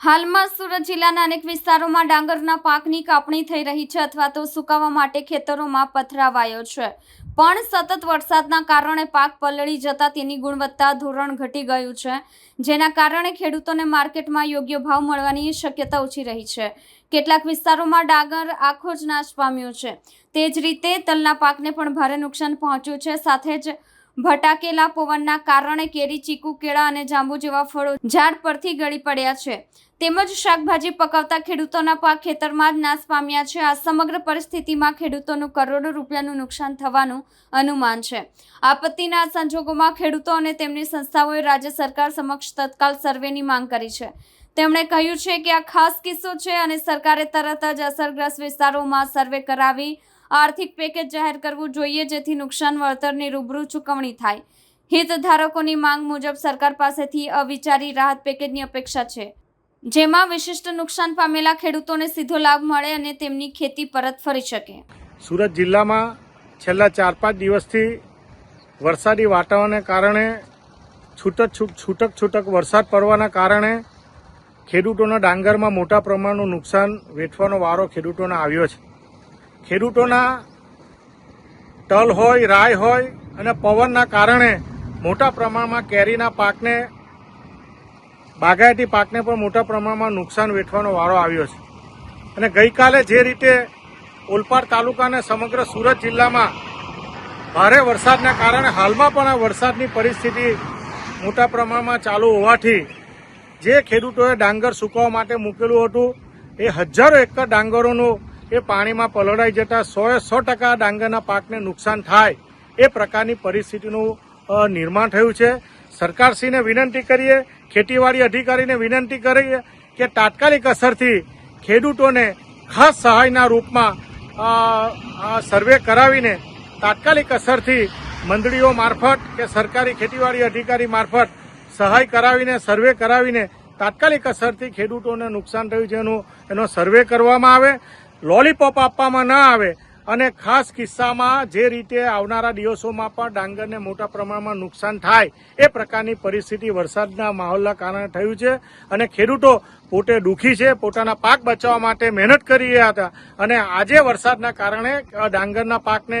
હાલમાં સુરત જિલ્લાના અનેક વિસ્તારોમાં ડાંગરના પાકની કાપણી થઈ રહી છે અથવા તો સુકાવા માટે ખેતરોમાં પથરાવાયો છે. પણ સતત વરસાદના કારણે પાક પલળી જતા તેની ગુણવત્તા ધોરણ ઘટી ગયું છે, જેના કારણે ખેડૂતોને માર્કેટમાં યોગ્ય ભાવ મળવાની શક્યતા ઓછી રહી છે. કેટલાક વિસ્તારોમાં ડાંગર આખો જ નાશ પામ્યો છે. તે જ રીતે તલના પાકને પણ ભારે નુકસાન પહોંચ્યું છે, સાથે જ ભટાકેલા પવનના કારણે કેરી, ચીકુ, કેળા અને જાંબુ જેવા ફળો ઝાડ પરથી ગળી પડ્યા છે. તેમજ શાકભાજી પકવતા ખેડૂતોના પાક ખેતરમાં જ નાશ પામ્યા છે. આ સમગ્ર પરિસ્થિતિમાં ખેડૂતોનું કરોડો રૂપિયાનું નુકસાન થવાનું અનુમાન છે. આપત્તિના સંજોગોમાં ખેડૂતો અને તેમની સંસ્થાઓએ રાજ્ય સરકાર સમક્ષ તત્કાલ સર્વેની માંગ કરી છે. તેમણે કહ્યું છે કે આ ખાસ કિસ્સો છે અને સરકારે તરત જ અસરગ્રસ્ત વિસ્તારોમાં સર્વે કરાવી આર્થિક પેકેજ જાહેર કરવું જોઈએ, જેથી નુકસાન, વળતરની રૂબરૂ ચૂકવણી થાય. હિતધારકોની માંગ મુજબ સરકાર પાસેથી અવિચારી રાહત પેકેજની અપેક્ષા છે. જેમાં વિશિષ્ટ નુકસાન પામેલા ખેડૂતોને સીધો લાભ મળે અને તેમની ખેતી પરત ફરી શકે. સુરત જિલ્લામાં છેલ્લા ચાર પાંચ દિવસથી વરસાદી વાતાવરણને કારણે છૂટક છૂટ છૂટક છૂટક વરસાદ પડવાના કારણે ખેડૂતોના ડાંગરમાં મોટા પ્રમાણનું નુકસાન વેઠવાનો વારો ખેડૂતોને આવ્યો છે. ખેડૂતોના તલ હોય, રાય હોય અને પવનના કારણે મોટા પ્રમાણમાં કેરીના પાકને, બાગાયતી પાકને પણ મોટા પ્રમાણમાં નુકસાન વેઠવાનો વારો આવ્યો છે. અને ગઈકાલે જે રીતે ઓલપાડ તાલુકાને સમગ્ર સુરત જિલ્લામાં ભારે વરસાદના કારણે હાલમાં પણ આ વરસાદની પરિસ્થિતિ મોટા પ્રમાણમાં ચાલુ હોવાથી જે ખેડૂતોએ ડાંગર સૂકવવા માટે મૂકેલું હતું, એ હજારો એકર ડાંગરોનું એ પાણીમાં પલળાઈ જતા સોએ સો ટકા ડાંગરના પાકને નુકસાન થાય એ પ્રકારની પરિસ્થિતિનું નિર્માણ થયું છે. સરકારશ્રીને વિનંતી કરીએ, ખેતીવાડી અધિકારીને વિનંતી કરીએ કે તાત્કાલિક અસરથી ખેડૂતોને ખાસ સહાયના રૂપમાં સર્વે કરાવીને તાત્કાલિક અસરથી મંડળીઓ મારફત કે સરકારી ખેતીવાડી અધિકારી મારફત સહાય કરાવીને, સર્વે કરાવીને તાત્કાલિક અસરથી ખેડૂતોને નુકસાન થયું છે એનો સર્વે કરવામાં આવે. લોલીપોપ આપવામાં ન આવે. અને ખાસ કિસ્સામાં જે રીતે આવનારા દિવસોમાં પણ ડાંગરને મોટા પ્રમાણમાં નુકસાન થાય, એ પ્રકારની પરિસ્થિતિ વરસાદના માહોલના કારણે થયું છે. અને ખેડૂતો પોતે દુઃખી છે, પોતાના પાક બચાવવા માટે મહેનત કરી રહ્યા હતા. અને આજે વરસાદના કારણે ડાંગરના પાકને